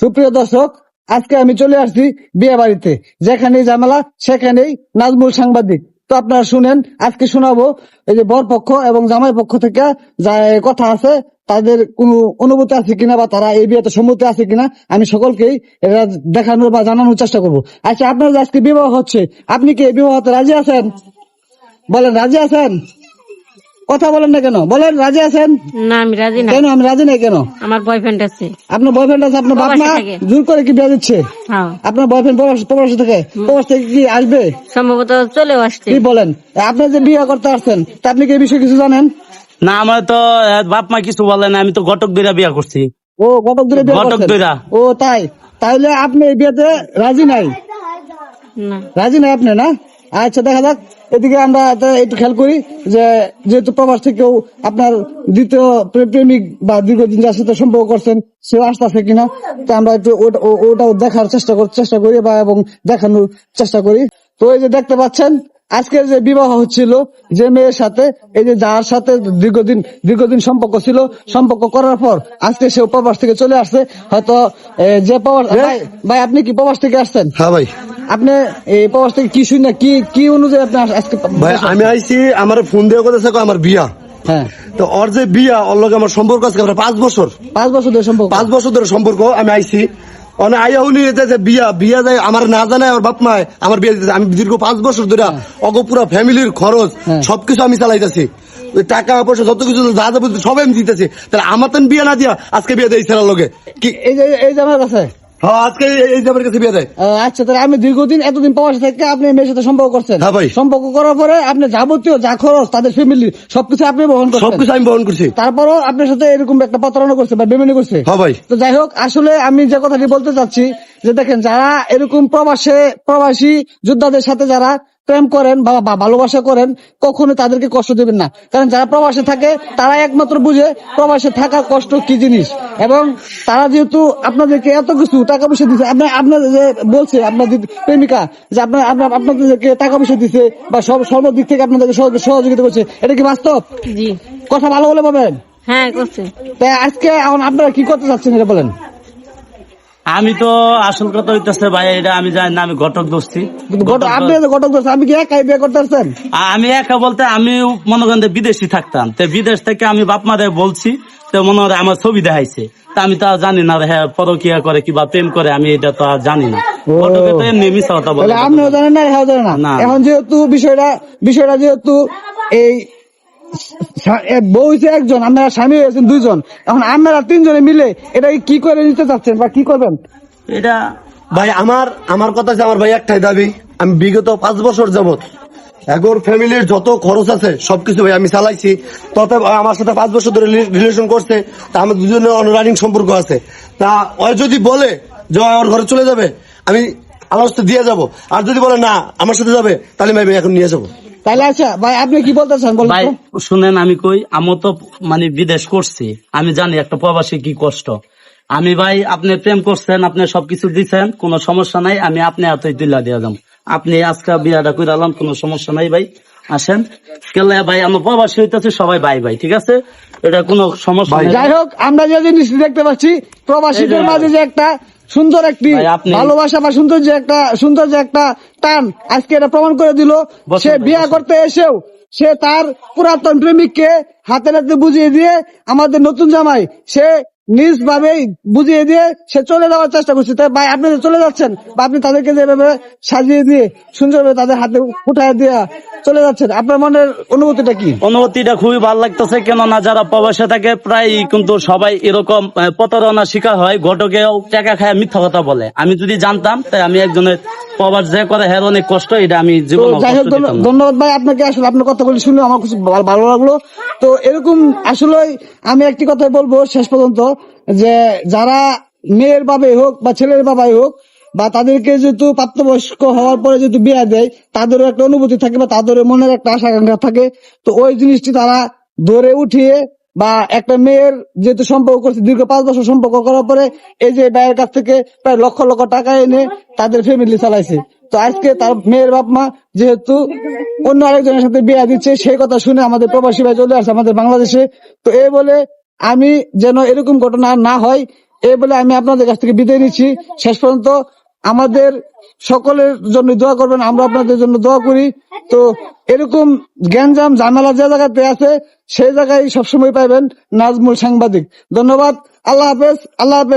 সুপ্রিয় দর্শক, আজকে আমি চলে আসছি বিয়ে বাড়িতে। যেখানেই ঝামেলা, সেখানেই নাজমুল সাংবাদিক। তো আপনারা শুনেন, আজকে শোনাবো এই যে বর পক্ষ এবং জামাই পক্ষ থেকে যা কথা আছে, তাদের কোনো অনুভূতি আছে কিনা বা তারা এই বিয়েতে সম্মতি আছে কিনা, আমি সকলকেই এটা দেখানোর বা জানানোর চেষ্টা করব। আচ্ছা আপনার আজকে বিবাহ হচ্ছে, আপনি কি এই বিবাহতে রাজি আছেন? বলেন, রাজি আছেন? কথা বলেন না কেন? বলেন রাজি আছেন? না আমি রাজি না। কেন আমি রাজি নাই কেন? আমার বয়ফ্রেন্ড আছে। আপনার বয়ফ্রেন্ড আছে আপনার বাপ মা জোর করে কি বিয়ে দিচ্ছে? হ্যাঁ। আপনার বয়ফ্রেন্ড প্রবাস প্রবাস থেকে প্রবাস থেকে কি আসবে? সম্ভবত চলেও আসছে। কি বলেন? আপনি যে বিয়ে করতে আসছেন তা আপনি কি এই বিষয়ে কিছু জানেন? না আমার তো বাপ মা কিছু বলেন আমি তো ঘটক দইরা বিয়ে করছি। ও ঘটক দূরে বিয়ে ঘটক? দইরা। ও তাই। তাহলে আপনি এই বিয়েতে রাজি নাই? না। রাজি নাই আপনি না? আচ্ছা দেখা যাক। এদিকে আমরা একটু খেয়াল করি যে যেহেতু প্রবাস থেকেও আপনার দ্বিতীয় প্রেমিক বা দীর্ঘদিন যার সাথে সম্পর্ক করছেন সেও আসতেছে কিনা তো আমরা একটু ওটাও দেখার চেষ্টা কর চেষ্টা করি বা এবং দেখানোর চেষ্টা করি। তো এই যে দেখতে পাচ্ছেন আজকের যে বিবাহ হচ্ছিল যে মেয়ের সাথে এই যে যার সাথে দীর্ঘদিন দীর্ঘদিন সম্পর্ক ছিল সম্পর্ক করার পর আজকে সে প্রবাস থেকে চলে আসছে। হয়তো যে প্রবাস ভাই ভাই আপনি কি প্রবাস থেকে আসছেন? হ্যাঁ ভাই। আপনি এই প্রবাস থেকে কি শুনে কি কি অনুযায়ী আপনি আজকে ভাই আমি আইছি আমার ফোন দিয়ে কথা আমার বিয়া। হ্যাঁ। তো ওর যে বিয়া ওর লগে আমার সম্পর্ক আছে আমরা পাঁচ বছর। পাঁচ বছর ধরে সম্পর্ক। পাঁচ বছর ধরে সম্পর্ক আমি আইছি। অনেক আইয়া উনি এতে যে বিয়া বিয়া যায় আমার না জানে আমার বাপ মায় আমার বিয়া দিতেছে। আমি দীর্ঘ পাঁচ বছর ধরে অগ পুরো ফ্যামিলির খরচ হ্যাঁ। সবকিছু আমি চালাইতেছি। টাকা পয়সা যত কিছু যা যাব সবাই আমি দিতেছি। তাহলে আমার তো বিয়া না দিয়া আজকে বিয়া দেয় ছেলের লগে। কি এই যে এই যে আমার কাছে। হ্যাঁ আজকে এই- এই জামের কাছে বিয়া দেয়। আচ্ছা তাহলে আমি দীর্ঘদিন এতদিন প্রবাসী থেকে আপনি মেয়ের সাথে সম্পর্ক করছেন। হ্যাঁ ভাই। সম্পর্ক করার পরে আপনি যাবতীয় যা খরচ তাদের ফ্যামিলি সবকিছু আপনি বহন করছেন। সবকিছু আমি বহন করছি। তারপরও আপনার সাথে এরকম একটা প্রতারণা করছে বা বেমেনি করছে। হ্যাঁ ভাই। তো যাই হোক আসলে আমি যে কথাটি বলতে চাচ্ছি যে দেখেন যারা এরকম প্রবাসে প্রবাসী যোদ্ধাদের সাথে যারা প্রেম করেন বা ভালোবাসা করেন কখনো তাদেরকে কষ্ট দেবেন না। কারণ যারা প্রবাসে থাকে তারা একমাত্র বুঝে প্রবাসে থাকা কষ্ট কি জিনিস। এবং তারা যেহেতু আপনাদেরকে এত কিছু টাকা পয়সা দিচ্ছে আপনার আপনাদের যে বলছে আপনাদের প্রেমিকা যে আপনার আপনার আপনাদেরকে টাকা পয়সা দিচ্ছে বা সব সর্বদিক থেকে আপনাদেরকে সহযোগ- সহযোগিতা করছে এটা কি বাস্তব? কথা ভালো বলে পাবেন? হ্যাঁ করছে। তাই আজকে এখন আপনারা কি করতে চাচ্ছেন এটা বলেন। আমি তো আসল কথা হইতেছে ভাই এটা আমি জানি না আমি ঘটক আপনি ঘটক আমি কি একাই বিয়ে করতে পারছেন আমি একা বলতে আমি মনে করেন বিদেশি থাকতাম। তো বিদেশ থেকে আমি বাপ মারে বলছি তো মনে হয় আমার ছবি দেখাইছে। তা আমি তা জানি না হ্যাঁ পরকিয়া করে কিবা প্রেম করে আমি এটা তো আর জানি না। ঘটকে তো এমনি মিশা কথা বলে। আপনিও জানেন না এরাও জানেন না। এখন যেহেতু বিষয়টা বিষয়টা যেহেতু এই বউ হইছে একজন আপনারা স্বামী হয়েছেন দুইজন। এখন আপনারা তিনজনে মিলে এটা কি করে নিতে চাচ্ছেন বা কি করবেন? এটা ভাই, আমার আমার কথা আছে আমার ভাই একটাই দাবি, আমি বিগত পাঁচ বছর যাবত এখন ফ্যামিলির যত খরচ আছে, সবকিছু ভাই আমি চালাইছি। তত আমার সাথে পাঁচ বছর ধরে রিলেশন করছে, তা আমার দুজনের রানিং সম্পর্ক আছে। তা ওই যদি বলে যে আমার ঘরে চলে যাবে, আমি আমার সাথে দিয়ে যাব। আর যদি বলে না, আমার সাথে যাবে, তাহলে ভাই ভাই এখন নিয়ে যাব। তাহলে আচ্ছা ভাই আপনি কি বলতে চান বলেন ভাই শুনেন আমি কই আমি তো মানে বিদেশ করছি। আমি জানি একটা প্রবাসী কি কষ্ট। আমি ভাই আপনি প্রেম করছেন আপনি সবকিছু দিচ্ছেন কোনো সমস্যা নাই আমি আপনি হাতে তুলা দিয়ে যাম। আপনি আজকে বিয়াটা করে আলাম কোনো সমস্যা নাই ভাই। আসেন। কেলে ভাই আমরা প্রবাসী হইতেছি সবাই ভাই ভাই ঠিক আছে? এটা কোনো সমস্যা যাই হোক আমরা যে জিনিস দেখতে পাচ্ছি প্রবাসীদের মাঝে যে একটা সুন্দর একটি ভালোবাসা বা সুন্দর যে একটা সুন্দর যে একটা টান আজকে এটা প্রমাণ করে দিল। সে বিয়া করতে এসেও সে তার পুরাতন প্রেমিককে হাতে হাতে বুঝিয়ে দিয়ে আমাদের নতুন জামাই সে নিজ ভাবেই বুঝিয়ে দিয়ে সে চলে যাওয়ার চেষ্টা করছে। তাই ভাই আপনি চলে যাচ্ছেন। বা আপনি তাদেরকে যেভাবে সাজিয়ে দিয়ে সুন্দরভাবে তাদের হাতে উঠায় দিয়ে চলে যাচ্ছেন আপনার মনের অনুভূতিটা কি? অনুভূতিটা খুবই ভালো লাগতেছে কেননা যারা প্রবাসে থাকে প্রায় কিন্তু সবাই এরকম আহ, প্রতারণার শিকার হয় ঘটকেও টাকা খায় মিথ্যা কথা বলে। আমি যদি জানতাম তাই আমি একজনের প্রবাস যে হের অনেক কষ্ট এটা আমি জীবন যাই হোক ধন্যবাদ ভাই আপনাকে আসলে আপনার কথাগুলি শুনে আমার ভালো লাগল। তো এরকম আসলে আমি একটি কথাই বলব শেষ পর্যন্ত যে যারা মেয়ের বাবাই হোক বা ছেলের বাবাই হোক বা তাদেরকে যেহেতু প্রাপ্তবয়স্ক হওয়ার পরে যেহেতু বিয়ে দেয় তাদেরও একটা অনুভূতি থাকে বা তাদেরও মনের একটা আশা আকাঙ্ক্ষা থাকে। তো ওই জিনিসটি তারা ধরে উঠিয়ে বা একটা মেয়ের যেহেতু সম্পর্ক করছে, দীর্ঘ পাঁচ বছর সম্পর্ক করার পরে এই যে ভাইয়ের কাছ থেকে প্রায় লক্ষ লক্ষ টাকা এনে তাদের ফ্যামিলি চালাইছে। তো আজকে তার মেয়ের বাপ মা যেহেতু অন্য আরেকজনের সাথে বিয়ে দিচ্ছে, সেই কথা শুনে আমাদের প্রবাসী ভাই চলে আসছে আমাদের বাংলাদেশে। তো এই বলে আমি যেন এরকম ঘটনা না হয় এই বলে আমি আপনাদের কাছ থেকে বিদায় নিচ্ছি। শেষ পর্যন্ত আমাদের সকলের জন্য দোয়া করবেন, আমরা আপনাদের জন্য দোয়া করি। তো এরকম গ্যাঞ্জাম, ঝামেলা যে জায়গাতে আছে, সেই জায়গায় সবসময় পাইবেন নাজমুল সাংবাদিক। ধন্যবাদ, আল্লাহ হাফেজ আল্লাহ হাফেজ।